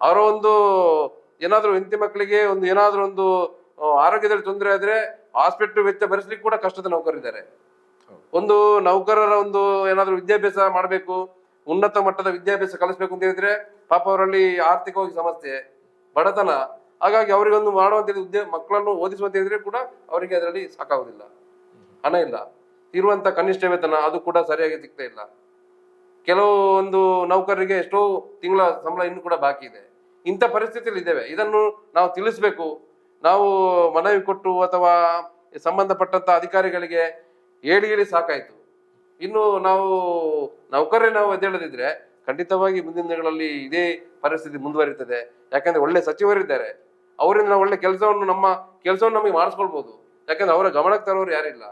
ಅವರ ಒಂದು ಏನಾದ್ರೂ ಹೆಂಡತಿ ಮಕ್ಕಳಿಗೆ ಒಂದು ಏನಾದ್ರೂ ಒಂದು ಆರೋಗ್ಯದಲ್ಲಿ ತೊಂದರೆ ಆದ್ರೆ ಹಾಸ್ಪಿಟ್ಲ್ ವೆಚ್ಚ ಭರಿಸ್ಲಿಕ್ಕೆ ಕೂಡ ಕಷ್ಟದ ನೌಕರಿದ್ದಾರೆ. ಒಂದು ನೌಕರರ ಒಂದು ಏನಾದರೂ ವಿದ್ಯಾಭ್ಯಾಸ ಮಾಡಬೇಕು, ಉನ್ನತ ಮಟ್ಟದ ವಿದ್ಯಾಭ್ಯಾಸ ಕಲಿಸ್ಬೇಕು ಅಂತ ಹೇಳಿದ್ರೆ ಪಾಪ ಅವರಲ್ಲಿ ಆರ್ಥಿಕವಾಗಿ ಸಮಸ್ಯೆ, ಬಡತನ. ಹಾಗಾಗಿ ಅವರಿಗೊಂದು ಮಾಡುವಂತ ಉದ್ಯೋಗ ಮಕ್ಕಳನ್ನು ಓದಿಸುವಂತ ಹೇಳಿದ್ರೆ ಕೂಡ ಅವರಿಗೆ ಅದರಲ್ಲಿ ಸಾಕಾಗುದಿಲ್ಲ ಹಣ ಇಲ್ಲ. ಇರುವಂತ ಕನಿಷ್ಠ ವೇತನ ಅದು ಕೂಡ ಸರಿಯಾಗಿ ಸಿಗ್ತಾ ಇಲ್ಲ. ಕೆಲವೊಂದು ನೌಕರರಿಗೆ ಎಷ್ಟೋ ತಿಂಗಳ ಸಂಬಳ ಇನ್ನು ಕೂಡ ಬಾಕಿ ಇದೆ. ಇಂಥ ಪರಿಸ್ಥಿತಿಯಲ್ಲಿ ಇದ್ದೇವೆ. ಇದನ್ನು ನಾವು ತಿಳಿಸ್ಬೇಕು. ನಾವು ಮನವಿ ಕೊಟ್ಟು ಅಥವಾ ಸಂಬಂಧಪಟ್ಟಂತ ಅಧಿಕಾರಿಗಳಿಗೆ ಹೇಳಿ ಹೇಳಿ ಸಾಕಾಯ್ತು. ಇನ್ನು ನಾವು ನೌಕರರೇ ನಾವು ಎದ್ದೇಳದಿದ್ರೆ ಖಂಡಿತವಾಗಿ ಮುಂದಿನ ದಿನಗಳಲ್ಲಿ ಇದೇ ಪರಿಸ್ಥಿತಿ ಮುಂದುವರಿತದೆ. ಯಾಕಂದ್ರೆ ಒಳ್ಳೆ ಸಚಿವರಿದ್ದಾರೆ ಅವರಿಂದ ನಾವು ಒಳ್ಳೆ ಕೆಲಸವನ್ನು ನಮ್ಮ ಕೆಲಸವನ್ನು ನಮಗೆ ಮಾಡಿಸ್ಕೊಳ್ಬಹುದು ಯಾಕಂದ್ರೆ ಅವರ ಗಮನಕ್ಕೆ ತರೋರು ಯಾರಿಲ್ಲ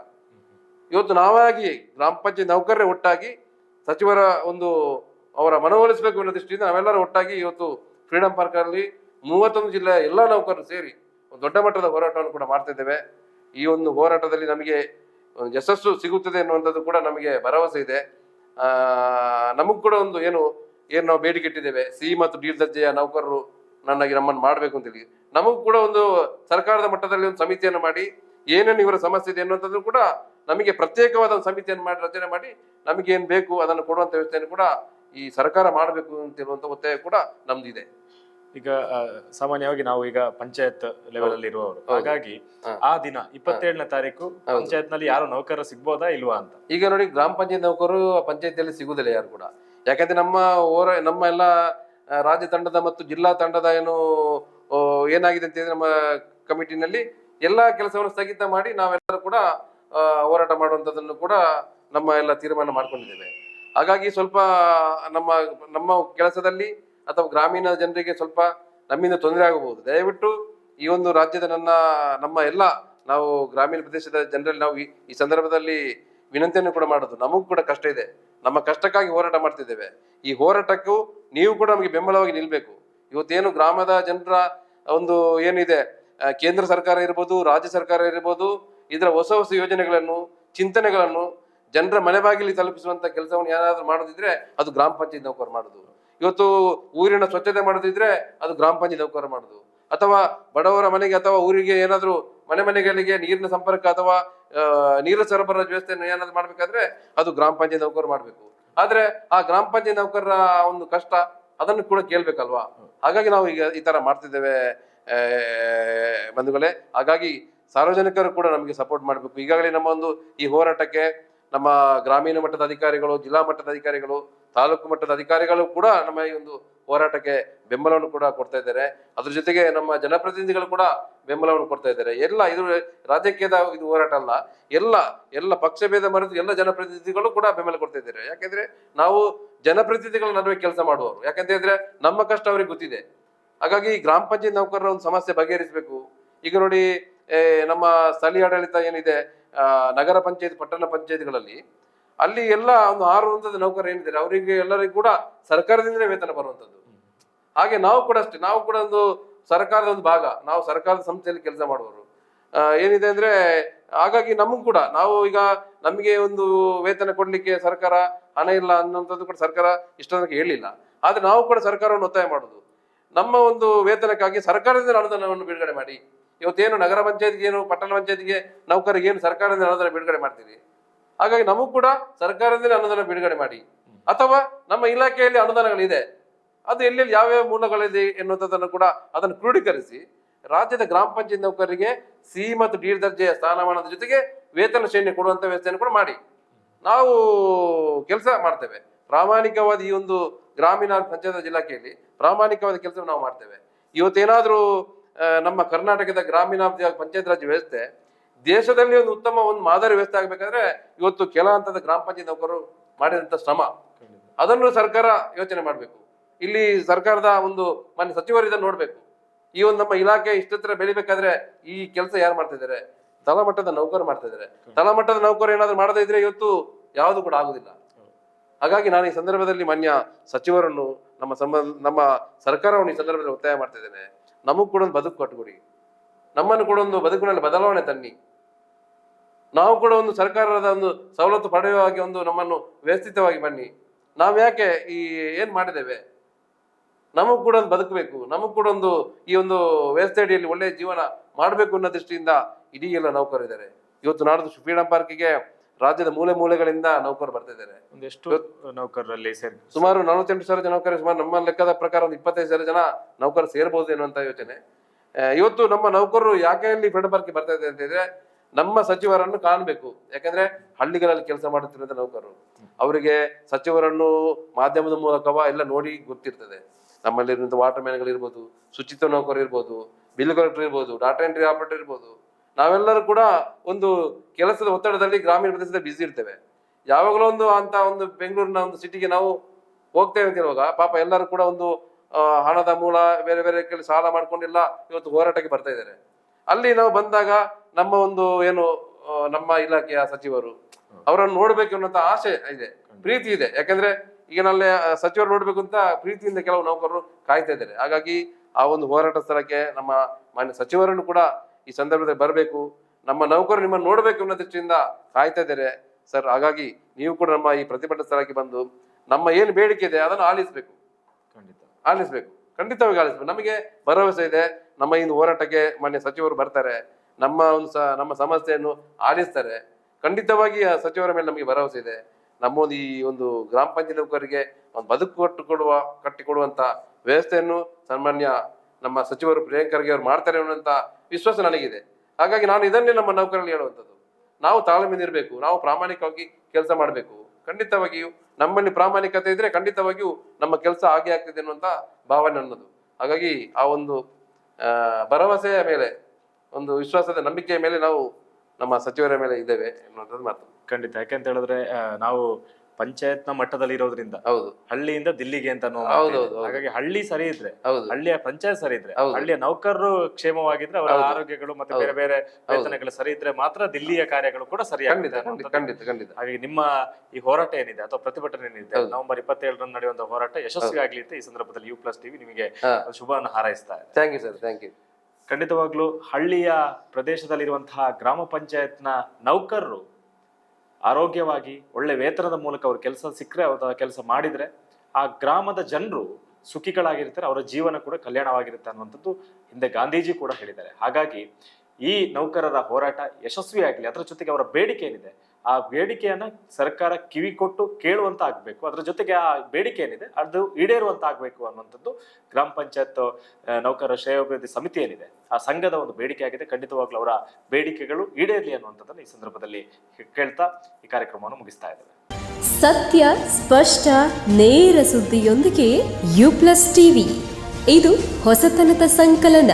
ಇವತ್ತು ನಾವಾಗಿ ಗ್ರಾಮ ಪಂಚಾಯತ್ ನೌಕರರೇ ಒಟ್ಟಾಗಿ ಸಚಿವರ ಒಂದು ಅವರ ಮನವೊಲಿಸಬೇಕು ಅನ್ನೋ ದೃಷ್ಟಿಯಿಂದ ನಾವೆಲ್ಲರೂ ಒಟ್ಟಾಗಿ ಇವತ್ತು ಫ್ರೀಡಂ ಪಾರ್ಕ್ ಅಲ್ಲಿ ಮೂವತ್ತೊಂದು ಜಿಲ್ಲೆಯ ಎಲ್ಲ ನೌಕರರು ಸೇರಿ ಒಂದು ದೊಡ್ಡ ಮಟ್ಟದ ಹೋರಾಟವನ್ನು ಕೂಡ ಮಾಡ್ತಾ ಇದ್ದೇವೆ. ಈ ಒಂದು ಹೋರಾಟದಲ್ಲಿ ನಮಗೆ ಯಶಸ್ಸು ಸಿಗುತ್ತದೆ ಅನ್ನುವಂಥದ್ದು ಕೂಡ ನಮಗೆ ಭರವಸೆ ಇದೆ. ನಮಗ್ ಕೂಡ ಒಂದು ಏನು ಏನು ನಾವು ಬೇಡಿಕೆ ಇಟ್ಟಿದ್ದೇವೆ. ಸಿ ಮತ್ತು ಡಿ ದರ್ಜೆಯ ನೌಕರರು ನನಗೆ ನಮ್ಮನ್ನು ಮಾಡಬೇಕು ಅಂತೇಳಿ. ನಮಗೂ ಕೂಡ ಒಂದು ಸರ್ಕಾರದ ಮಟ್ಟದಲ್ಲಿ ಒಂದು ಸಮಿತಿಯನ್ನು ಮಾಡಿ ಏನೇನು ಇವರ ಸಮಸ್ಯೆ ಇದೆ ಅನ್ನುವಂಥದ್ದು ಕೂಡ ನಮಗೆ ಪ್ರತ್ಯೇಕವಾದ ಒಂದು ಸಮಿತಿಯನ್ನು ಮಾಡಿ ರಚನೆ ಮಾಡಿ ನಮಗೆ ಏನ್ ಬೇಕು ಅದನ್ನು ಕೊಡುವಂತ ವ್ಯವಸ್ಥೆಯನ್ನು ಕೂಡ ಈ ಸರ್ಕಾರ ಮಾಡಬೇಕು ಅಂತ ಹೇಳುವಂತ ಒತ್ತಾಯ ಕೂಡ ನಮ್ದಿದೆ. ಈಗ ಸಾಮಾನ್ಯವಾಗಿ ನಾವು ಈಗ ಪಂಚಾಯತ್ ಲೆವೆಲ್ ಅಲ್ಲಿ ಇರುವವರು. ಹಾಗಾಗಿ ಆ ದಿನ ಇಪ್ಪತ್ತೇಳನೇ ತಾರೀಕು ಪಂಚಾಯತ್ನಲ್ಲಿ ಯಾರು ನೌಕರ ಸಿಗ್ಬೋದಾ ಇಲ್ವಾ ಅಂತ. ಈಗ ನೋಡಿ ಗ್ರಾಮ ಪಂಚಾಯತ್ ನೌಕರು ಪಂಚಾಯತಿಯಲ್ಲಿ ಸಿಗುವುದಿಲ್ಲ ಯಾರು ಕೂಡ. ಯಾಕಂದ್ರೆ ನಮ್ಮ ಓರ ನಮ್ಮ ಎಲ್ಲ ರಾಜ್ಯ ತಂಡದ ಮತ್ತು ಜಿಲ್ಲಾ ತಂಡದ ಏನು ಏನಾಗಿದೆ ಅಂತ ಹೇಳಿದ್ರೆ ನಮ್ಮ ಕಮಿಟಿನಲ್ಲಿ ಎಲ್ಲಾ ಕೆಲಸವನ್ನು ಸ್ಥಗಿತ ಮಾಡಿ ನಾವೆಲ್ಲರೂ ಕೂಡ ಹೋರಾಟ ಮಾಡುವಂಥದ್ದನ್ನು ಕೂಡ ನಮ್ಮ ಎಲ್ಲ ತೀರ್ಮಾನ ಮಾಡ್ಕೊಂಡಿದ್ದೇವೆ. ಹಾಗಾಗಿ ಸ್ವಲ್ಪ ನಮ್ಮ ನಮ್ಮ ಕೆಲಸದಲ್ಲಿ ಅಥವಾ ಗ್ರಾಮೀಣ ಜನರಿಗೆ ಸ್ವಲ್ಪ ನಮ್ಮಿಂದ ತೊಂದರೆ ಆಗಬಹುದು. ದಯವಿಟ್ಟು ಈ ಒಂದು ರಾಜ್ಯದ ನನ್ನ, ನಮ್ಮ ಎಲ್ಲ ನಾವು ಗ್ರಾಮೀಣ ಪ್ರದೇಶದ ಜನರಲ್ಲಿ ನಾವು ಈ- ಸಂದರ್ಭದಲ್ಲಿ ವಿನಂತಿಯನ್ನು ಕೂಡ ಮಾಡೋದು ನಮಗೂ ಕೂಡ ಕಷ್ಟ ಇದೆ. ನಮ್ಮ ಕಷ್ಟಕ್ಕಾಗಿ ಹೋರಾಟ ಮಾಡ್ತಿದ್ದೇವೆ. ಈ ಹೋರಾಟಕ್ಕೂ ನೀವು ಕೂಡ ನಮಗೆ ಬೆಂಬಲವಾಗಿ ನಿಲ್ಲಬೇಕು ಇವತ್ತೇನು ಗ್ರಾಮದ ಜನರ ಒಂದು ಏನಿದೆ ಕೇಂದ್ರ ಸರ್ಕಾರ ಇರ್ಬೋದು, ರಾಜ್ಯ ಸರ್ಕಾರ ಇರ್ಬೋದು ಇದರ ಹೊಸ ಹೊಸ ಯೋಜನೆಗಳನ್ನು, ಚಿಂತನೆಗಳನ್ನು ಜನರ ಮನೆ ಬಾಗಿಲಿ ತಲುಪಿಸುವಂತ ಕೆಲಸವನ್ನು ಯಾರಾದ್ರೂ ಮಾಡೋದಿದ್ರೆ ಅದು ಗ್ರಾಮ ಪಂಚಾಯತ್ ನೌಕರು ಮಾಡುದು. ಇವತ್ತು ಊರಿನ ಸ್ವಚ್ಛತೆ ಮಾಡೋದಿದ್ರೆ ಅದು ಗ್ರಾಮ ಪಂಚಾಯತ್ ನೌಕರು ಮಾಡುದು. ಅಥವಾ ಬಡವರ ಮನೆಗೆ ಅಥವಾ ಊರಿಗೆ ಏನಾದ್ರೂ ಮನೆ ಮನೆಗಳಿಗೆ ನೀರಿನ ಸಂಪರ್ಕ ಅಥವಾ ನೀರು ಸರಬರಾಜು ವ್ಯವಸ್ಥೆಯನ್ನು ಏನಾದ್ರು ಮಾಡ್ಬೇಕಾದ್ರೆ ಅದು ಗ್ರಾಮ ಪಂಚಾಯತ್ ನೌಕರು ಮಾಡ್ಬೇಕು. ಆದ್ರೆ ಆ ಗ್ರಾಮ ಪಂಚಾಯತ್ ನೌಕರರ ಒಂದು ಕಷ್ಟ, ಅದನ್ನು ಕೂಡ ಕೇಳ್ಬೇಕಲ್ವಾ? ಹಾಗಾಗಿ ನಾವು ಈಗ ಈ ತರ ಮಾಡ್ತಿದ್ದೇವೆ ಬಂಧುಗಳೇ. ಹಾಗಾಗಿ ಸಾರ್ವಜನಿಕರು ಕೂಡ ನಮಗೆ ಸಪೋರ್ಟ್ ಮಾಡಬೇಕು. ಈಗಾಗಲೇ ನಮ್ಮ ಒಂದು ಈ ಹೋರಾಟಕ್ಕೆ ನಮ್ಮ ಗ್ರಾಮೀಣ ಮಟ್ಟದ ಅಧಿಕಾರಿಗಳು, ಜಿಲ್ಲಾ ಮಟ್ಟದ ಅಧಿಕಾರಿಗಳು, ತಾಲೂಕು ಮಟ್ಟದ ಅಧಿಕಾರಿಗಳು ಕೂಡ ನಮ್ಮ ಈ ಒಂದು ಹೋರಾಟಕ್ಕೆ ಬೆಂಬಲವನ್ನು ಕೂಡ ಕೊಡ್ತಾ ಇದ್ದಾರೆ. ಅದ್ರ ಜೊತೆಗೆ ನಮ್ಮ ಜನಪ್ರತಿನಿಧಿಗಳು ಕೂಡ ಬೆಂಬಲವನ್ನು ಕೊಡ್ತಾ ಇದ್ದಾರೆ. ಎಲ್ಲ ಇದು ರಾಜಕೀಯದ ಇದು ಹೋರಾಟ ಅಲ್ಲ. ಎಲ್ಲ ಎಲ್ಲ ಪಕ್ಷ ಭೇದ ಮರೆತು ಎಲ್ಲ ಜನಪ್ರತಿನಿಧಿಗಳು ಕೂಡ ಬೆಂಬಲ ಕೊಡ್ತಾ ಇದ್ದಾರೆ. ಯಾಕೆಂದ್ರೆ ನಾವು ಜನಪ್ರತಿನಿಧಿಗಳ ನಡುವೆ ಕೆಲಸ ಮಾಡುವವರು. ಯಾಕಂತ ಹೇಳಿದ್ರೆ ನಮ್ಮ ಕಷ್ಟ ಅವ್ರಿಗೆ ಗೊತ್ತಿದೆ. ಹಾಗಾಗಿ ಗ್ರಾಮ ಪಂಚಾಯತ್ ನೌಕರರ ಒಂದು ಸಮಸ್ಯೆ ಬಗೆಹರಿಸಬೇಕು. ಈಗ ನೋಡಿ ನಮ್ಮ ಸ್ಥಳೀಯ ಆಡಳಿತ ಏನಿದೆ ನಗರ ಪಂಚಾಯತ್, ಪಟ್ಟಣ ಪಂಚಾಯತ್ಗಳಲ್ಲಿ ಅಲ್ಲಿ ಎಲ್ಲ ಒಂದು ಆರು ಹಂತದ ನೌಕರರು ಏನಿದ್ದಾರೆ, ಅವರಿಗೆ ಎಲ್ಲರಿಗೂ ಕೂಡ ಸರ್ಕಾರದಿಂದಲೇ ವೇತನ ಬರುವಂಥದ್ದು. ಹಾಗೆ ನಾವು ಕೂಡ ಅಷ್ಟೇ, ನಾವು ಕೂಡ ಒಂದು ಸರ್ಕಾರದ ಒಂದು ಭಾಗ, ನಾವು ಸರ್ಕಾರದ ಸಂಸ್ಥೆಯಲ್ಲಿ ಕೆಲಸ ಮಾಡುವವರು. ಏನಿದೆ ಅಂದ್ರೆ, ಹಾಗಾಗಿ ನಮಗೂ ಕೂಡ, ನಾವು ಈಗ ನಮಗೆ ಒಂದು ವೇತನ ಕೊಡ್ಲಿಕ್ಕೆ ಸರ್ಕಾರ ಹಣ ಇಲ್ಲ ಅನ್ನೋಂಥದ್ದು ಕೂಡ ಸರ್ಕಾರ ಇಷ್ಟೊಂದಕ್ಕೆ ಹೇಳಿಲ್ಲ. ಆದ್ರೆ ನಾವು ಕೂಡ ಸರ್ಕಾರವನ್ನು ಒತ್ತಾಯ ಮಾಡುದು ನಮ್ಮ ಒಂದು ವೇತನಕ್ಕಾಗಿ ಸರ್ಕಾರದಿಂದ ಅನುದಾನವನ್ನು ಬಿಡುಗಡೆ ಮಾಡಿ ಇವತ್ತೇನು ನಗರ ಪಂಚಾಯತ್ಗೆ ಏನು ಪಟ್ಟಣ ಪಂಚಾಯತ್ಗೆ ನೌಕರಿಗೆ ಏನು ಸರ್ಕಾರದಿಂದ ಅನುದಾನ ಬಿಡುಗಡೆ ಮಾಡ್ತೀರಿ? ಹಾಗಾಗಿ ನಮಗೂ ಕೂಡ ಸರ್ಕಾರದಿಂದ ಅನುದಾನ ಬಿಡುಗಡೆ ಮಾಡಿ. ಅಥವಾ ನಮ್ಮ ಇಲಾಖೆಯಲ್ಲಿ ಅನುದಾನಗಳಿದೆ. ಅದು ಎಲ್ಲೆಲ್ಲಿ ಯಾವ್ಯಾವ ಮೂಲಗಳಿದೆ ಎನ್ನುವಂಥದ್ದನ್ನು ಕೂಡ ಅದನ್ನು ಕ್ರೋಢೀಕರಿಸಿ ರಾಜ್ಯದ ಗ್ರಾಮ ಪಂಚಾಯತ್ ನೌಕರರಿಗೆ ಸಿ ಮತ್ತು ಡಿ ದರ್ಜೆಯ ಸ್ಥಾನಮಾನದ ಜೊತೆಗೆ ವೇತನ ಶ್ರೇಣಿ ಕೊಡುವಂಥ ವ್ಯವಸ್ಥೆಯನ್ನು ಕೂಡ ಮಾಡಿ. ನಾವು ಕೆಲಸ ಮಾಡ್ತೇವೆ. ಪ್ರಾಮಾಣಿಕವಾದ ಈ ಒಂದು ಗ್ರಾಮೀಣ ಪಂಚಾಯತ್ ಇಲಾಖೆಯಲ್ಲಿ ಪ್ರಾಮಾಣಿಕವಾದ ಕೆಲಸ ನಾವು ಮಾಡ್ತೇವೆ. ಇವತ್ತೇನಾದ್ರೂ ನಮ್ಮ ಕರ್ನಾಟಕದ ಗ್ರಾಮೀಣ ಪಂಚಾಯತ್ ರಾಜ್ ವ್ಯವಸ್ಥೆ ದೇಶದಲ್ಲಿ ಒಂದು ಉತ್ತಮ ಒಂದು ಮಾದರಿ ವ್ಯವಸ್ಥೆ ಆಗ್ಬೇಕಾದ್ರೆ ಇವತ್ತು ಕೆಲ ಹಂತದ ಗ್ರಾಮ ಪಂಚಾಯತ್ ನೌಕರರು ಮಾಡಿದಂತ ಶ್ರಮ. ಅದನ್ನು ಸರ್ಕಾರ ಯೋಚನೆ ಮಾಡಬೇಕು. ಇಲ್ಲಿ ಸರ್ಕಾರದ ಒಂದು ಮಾನ್ಯ ಸಚಿವರು ನೋಡ್ಬೇಕು. ಈ ಒಂದು ನಮ್ಮ ಇಲಾಖೆ ಇಷ್ಟತ್ರ ಬೆಳಿಬೇಕಾದ್ರೆ ಈ ಕೆಲಸ ಯಾರು ಮಾಡ್ತಾ ಇದ್ದಾರೆ ತಳಮಟ್ಟದ ನೌಕರು ಮಾಡ್ತಾ ಇದ್ದಾರೆ ತಳಮಟ್ಟದ ನೌಕರು ಏನಾದ್ರು ಮಾಡದೇ ಇದ್ರೆ ಇವತ್ತು ಯಾವುದು ಕೂಡ ಆಗುದಿಲ್ಲ. ಹಾಗಾಗಿ ನಾನು ಈ ಸಂದರ್ಭದಲ್ಲಿ ಮಾನ್ಯ ಸಚಿವರನ್ನು ನಮ್ಮ ಸಂಬಂಧ ನಮ್ಮ ಸರ್ಕಾರವನ್ನು ಈ ಸಂದರ್ಭದಲ್ಲಿ ಒತ್ತಾಯ ಮಾಡ್ತಾ ಇದ್ದೇನೆ. ನಮಗೂ ಕೂಡ ಒಂದು ಬದುಕು ಕಟ್ಕೊಡಿ ನಮ್ಮನ್ನು ಕೂಡ ಒಂದು ಬದುಕಿನಲ್ಲಿ ಬದಲಾವಣೆ ತನ್ನಿ. ನಾವು ಕೂಡ ಒಂದು ಸರ್ಕಾರದ ಒಂದು ಸವಲತ್ತು ಪಡೆಯುವ ಹಾಗೆ ಒಂದು ನಮ್ಮನ್ನು ವ್ಯವಸ್ಥಿತವಾಗಿ ಬನ್ನಿ. ನಾವು ಯಾಕೆ ಈ ಏನು ಮಾಡಿದ್ದೇವೆ? ನಮಗೂ ಕೂಡ ಒಂದು ಬದುಕಬೇಕು ನಮಗೂ ಕೂಡ ಒಂದು ಈ ಒಂದು ವ್ಯವಸ್ಥೆ ಅಡಿಯಲ್ಲಿ ಒಳ್ಳೆಯ ಜೀವನ ಮಾಡಬೇಕು ಅನ್ನೋ ದೃಷ್ಟಿಯಿಂದ ಇಡೀ ಎಲ್ಲ ನೌಕರರಿದ್ದಾರೆ. ಇವತ್ತು ನಾಡ್ದು ಫ್ರೀಡಂ ಪಾರ್ಕಿಗೆ ರಾಜ್ಯದ ಮೂಲೆ ಮೂಲೆಗಳಿಂದ ನೌಕರರು ಬರ್ತಾ ಇದ್ದಾರೆ. ಒಂದೆಷ್ಟು ನೌಕರರಲ್ಲಿ ಸೇರಿ? ಸುಮಾರು ನಲವತ್ತೆಂಟು ಸಾವಿರ ಜನ ಸುಮಾರು ನಮ್ಮ ಲೆಕ್ಕದ ಪ್ರಕಾರ ಒಂದು ಇಪ್ಪತ್ತೈದು ಸಾವಿರ ಜನ ನೌಕರರು ಸೇರ್ಬೋದು ಎನ್ನುವಂತ ಯೋಚನೆ. ಇವತ್ತು ನಮ್ಮ ನೌಕರರು ಯಾಕೆ ಇಲ್ಲಿ ಫ್ರೀಡಂ ಪಾರ್ಕ್ ಬರ್ತಾ ಇದೆ ಅಂತ ಹೇಳಿದ್ರೆ ನಮ್ಮ ಸಚಿವರನ್ನು ಕಾಣಬೇಕು. ಯಾಕಂದ್ರೆ ಹಳ್ಳಿಗಳಲ್ಲಿ ಕೆಲಸ ಮಾಡುತ್ತಿರುವಂತ ನೌಕರರು ಅವರಿಗೆ ಸಚಿವರನ್ನು ಮಾಧ್ಯಮದ ಮೂಲಕವ ಎಲ್ಲ ನೋಡಿ ಗೊತ್ತಿರ್ತದೆ. ನಮ್ಮಲ್ಲಿರುವಂತಹ ವಾಟರ್ ಮ್ಯಾನ್ಗಳಿರ್ಬೋದು ಶುಚಿತ್ವ ನೌಕರರು ಇರ್ಬೋದು ಬಿಲ್ ಕಲೆಕ್ಟರ್ ಇರ್ಬೋದು ಡಾಟಾ ಎಂಟ್ರಿ ಆಪರೇಟರ್ ಇರ್ಬೋದು ನಾವೆಲ್ಲರೂ ಕೂಡ ಒಂದು ಕೆಲಸದ ಒತ್ತಡದಲ್ಲಿ ಗ್ರಾಮೀಣ ಪ್ರದೇಶದಲ್ಲಿ ಬಿಸಿ ಇರ್ತೇವೆ. ಯಾವಾಗಲೂ ಒಂದು ಅಂತ ಒಂದು ಬೆಂಗಳೂರಿನ ಒಂದು ಸಿಟಿಗೆ ನಾವು ಹೋಗ್ತೇವೆ ಅಂತ ಹೇಳುವಾಗ ಪಾಪ ಎಲ್ಲರೂ ಕೂಡ ಒಂದು ಹಣದ ಮೂಲ ಬೇರೆ ಬೇರೆ ಕೆಲಸ ಸಾಲ ಮಾಡ್ಕೊಂಡಿಲ್ಲ, ಇವತ್ತು ಹೋರಾಟಕ್ಕೆ ಬರ್ತಾ ಇದ್ದಾರೆ. ಅಲ್ಲಿ ನಾವು ಬಂದಾಗ ನಮ್ಮ ಒಂದು ಏನು ನಮ್ಮ ಇಲಾಖೆಯ ಸಚಿವರು ಅವರನ್ನು ನೋಡ್ಬೇಕು ಅನ್ನೋಂಥ ಆಸೆ ಇದೆ, ಪ್ರೀತಿ ಇದೆ. ಯಾಕಂದ್ರೆ ಈಗ ನಲ್ಲೇ ಸಚಿವರು ನೋಡ್ಬೇಕು ಅಂತ ಪ್ರೀತಿಯಿಂದ ಕೆಲವು ನೌಕರರು ಕಾಯ್ತಾ ಇದ್ದಾರೆ. ಹಾಗಾಗಿ ಆ ಒಂದು ಹೋರಾಟ ಸ್ಥಳಕ್ಕೆ ನಮ್ಮ ಮಾನ್ಯ ಸಚಿವರನ್ನು ಕೂಡ ಈ ಸಂದರ್ಭದಲ್ಲಿ ಬರಬೇಕು. ನಮ್ಮ ನೌಕರರು ನಿಮ್ಮನ್ನು ನೋಡಬೇಕು ಅನ್ನೋ ದೃಷ್ಟಿಯಿಂದ ಕಾಯ್ತಾ ಇದ್ದಾರೆ. ಸರ್ ಹಾಗಾಗಿ ನೀವು ಕೂಡ ನಮ್ಮ ಈ ಪ್ರತಿಭಟನಾ ಸ್ಥಳಕ್ಕೆ ಬಂದು ನಮ್ಮ ಏನು ಬೇಡಿಕೆ ಇದೆ ಅದನ್ನು ಆಲಿಸಬೇಕು. ಖಂಡಿತ. ಆಲಿಸಬೇಕು. ಖಂಡಿತವಾಗಿ ಆಲಿಸ್ಬೇಕು. ನಮಗೆ ಭರವಸೆ ಇದೆ. ನಮ್ಮ ಇಂದು ಹೋರಾಟಕ್ಕೆ ಮಾನ್ಯ ಸಚಿವರು ಬರ್ತಾರೆ. ನಮ್ಮ ಒಂದು ಸ ನಮ್ಮ ಸಮಸ್ಯೆಯನ್ನು ಆಲಿಸ್ತಾರೆ. ಖಂಡಿತವಾಗಿ ಆ ಸಚಿವರ ಮೇಲೆ ನಮಗೆ ಭರವಸೆ ಇದೆ. ನಮ್ಮ ಒಂದು ಈ ಒಂದು ಗ್ರಾಮ ಪಂಚಾಯತ್ ನೌಕರರಿಗೆ ಒಂದು ಬದುಕು ಕಟ್ಟಿಕೊಡುವ ಕಟ್ಟಿಕೊಡುವಂತ ವ್ಯವಸ್ಥೆಯನ್ನು ಸನ್ಮಾನ್ಯ ನಮ್ಮ ಸಚಿವರು ಪ್ರಿಯಾಂಕ್ ಖರ್ಗೆ ಅವರು ಮಾಡ್ತಾರೆ ಅನ್ನುವಂತ ವಿಶ್ವಾಸ ನನಗಿದೆ. ಹಾಗಾಗಿ ನಾನು ಇದನ್ನೇ ನಮ್ಮ ನೌಕರಲ್ಲಿ ಹೇಳುವಂಥದ್ದು. ನಾವು ತಾಳ್ಮೆ ಇರಬೇಕು, ನಾವು ಪ್ರಾಮಾಣಿಕವಾಗಿ ಕೆಲಸ ಮಾಡಬೇಕು. ಖಂಡಿತವಾಗಿಯೂ ನಮ್ಮಲ್ಲಿ ಪ್ರಾಮಾಣಿಕತೆ ಇದ್ರೆ ಖಂಡಿತವಾಗಿಯೂ ನಮ್ಮ ಕೆಲಸ ಹಾಗೆ ಆಗ್ತಿದೆ ಅನ್ನುವಂಥ ಭಾವನೆ ಅನ್ನೋದು. ಹಾಗಾಗಿ ಆ ಒಂದು ಭರವಸೆಯ ಮೇಲೆ, ಒಂದು ವಿಶ್ವಾಸದ ನಂಬಿಕೆಯ ಮೇಲೆ ನಾವು ನಮ್ಮ ಸಚಿವರ ಮೇಲೆ ಇದ್ದೇವೆ ಅನ್ನುವಂಥದ್ದು ಮಾತು. ಖಂಡಿತ. ಯಾಕೆಂತ ಹೇಳಿದ್ರೆ ನಾವು ಪಂಚಾಯತ್ನ ಮಟ್ಟದಲ್ಲಿ ಇರೋದ್ರಿಂದ ಹೌದು. ಹಳ್ಳಿಯಿಂದ ದಿಲ್ಲಿಗೆ ಅಂತ ಅನ್ನೋ. ಹಾಗಾಗಿ ಹಳ್ಳಿ ಸರಿ ಇದ್ರೆ ಹೌದು. ಹಳ್ಳಿಯ ಪಂಚಾಯತ್ ಸರಿ ಇದ್ರೆ ಹಳ್ಳಿಯ ನೌಕರರು ಕ್ಷೇಮವಾಗಿದ್ರೆ ಅವರ ಆರೋಗ್ಯಗಳು ಮತ್ತೆ ಬೇರೆ ಬೇರೆ ವೇತನಗಳು ಸರಿ ಇದ್ರೆ ಮಾತ್ರ ದಿಲ್ಲಿಯ ಕಾರ್ಯಗಳು ಕೂಡ ಖಂಡಿತ ಸರಿಯಾಗುತ್ತೆ ಖಂಡಿತ ಖಂಡಿತ ಖಂಡಿತ. ಹಾಗಾಗಿ ನಿಮ್ಮ ಈ ಹೋರಾಟ ಏನಿದೆ ಅಥವಾ ಪ್ರತಿಭಟನೆ ಏನಿದೆ. ನವೆಂಬರ್ ಇಪ್ಪತ್ತೇಳರಂದು ನಡೆಯುವಂತ ಹೋರಾಟ ಯಶಸ್ವಿ ಆಗ್ಲಿ ಅಂತ ಈ ಸಂದರ್ಭದಲ್ಲಿ ಯು ಪ್ಲಸ್ ಟಿವಿ ನಿಮಗೆ ಶುಭವನ್ನು ಹಾರೈಸ್ತಾ ಇದೆ thank you sir thank you ಖಂಡಿತವಾಗ್ಲೂ ಹಳ್ಳಿಯ ಪ್ರದೇಶದಲ್ಲಿರುವಂತಹ ಗ್ರಾಮ ಪಂಚಾಯತ್ನ ನೌಕರರು ಆರೋಗ್ಯವಾಗಿ ಒಳ್ಳೆ ವೇತನದ ಮೂಲಕ ಅವ್ರ ಕೆಲಸ ಸಿಕ್ಕರೆ ಅವ್ರ ಕೆಲಸ ಮಾಡಿದ್ರೆ ಆ ಗ್ರಾಮದ ಜನರು ಸುಖಿಗಳಾಗಿರ್ತಾರೆ, ಅವರ ಜೀವನ ಕೂಡ ಕಲ್ಯಾಣವಾಗಿರುತ್ತೆ ಅನ್ನುವಂಥದ್ದು ಹಿಂದೆ ಗಾಂಧೀಜಿ ಕೂಡ ಹೇಳಿದ್ದಾರೆ. ಹಾಗಾಗಿ ಈ ನೌಕರರ ಹೋರಾಟ ಯಶಸ್ವಿ ಆಗಲಿ ಅದರ ಜೊತೆಗೆ ಅವರ ಬೇಡಿಕೆ ಏನಿದೆ ಆ ಬೇಡಿಕೆಯನ್ನ ಸರ್ಕಾರ ಕಿವಿ ಕೊಟ್ಟು ಕೇಳುವಂತ ಆಗ್ಬೇಕು. ಅದರ ಜೊತೆಗೆ ಆ ಬೇಡಿಕೆ ಏನಿದೆ, ಅದು ಈಡೇರುವಂತ ಆಗ್ಬೇಕು ಅನ್ನುವಂಥದ್ದು ಗ್ರಾಮ ಪಂಚಾಯತ್ ನೌಕರರ ಶ್ರೇಯೋಭಿವೃದ್ಧಿ ಸಮಿತಿ ಏನಿದೆ, ಆ ಸಂಘದ ಒಂದು ಬೇಡಿಕೆ ಆಗಿದೆ. ಖಂಡಿತವಾಗ್ಲೂ ಅವರ ಬೇಡಿಕೆಗಳು ಈಡೇರಲಿ ಅನ್ನುವಂಥದ್ದನ್ನು ಈ ಸಂದರ್ಭದಲ್ಲಿ ಕೇಳ್ತಾ ಈ ಕಾರ್ಯಕ್ರಮವನ್ನು ಮುಗಿಸ್ತಾ ಇದ್ದೇವೆ. ಸತ್ಯ, ಸ್ಪಷ್ಟ, ನೇರ ಸುದ್ದಿಯೊಂದಿಗೆ ಯು ಪ್ಲಸ್ ಟಿವಿ. ಇದು ಹೊಸತನದ ಸಂಕಲನ.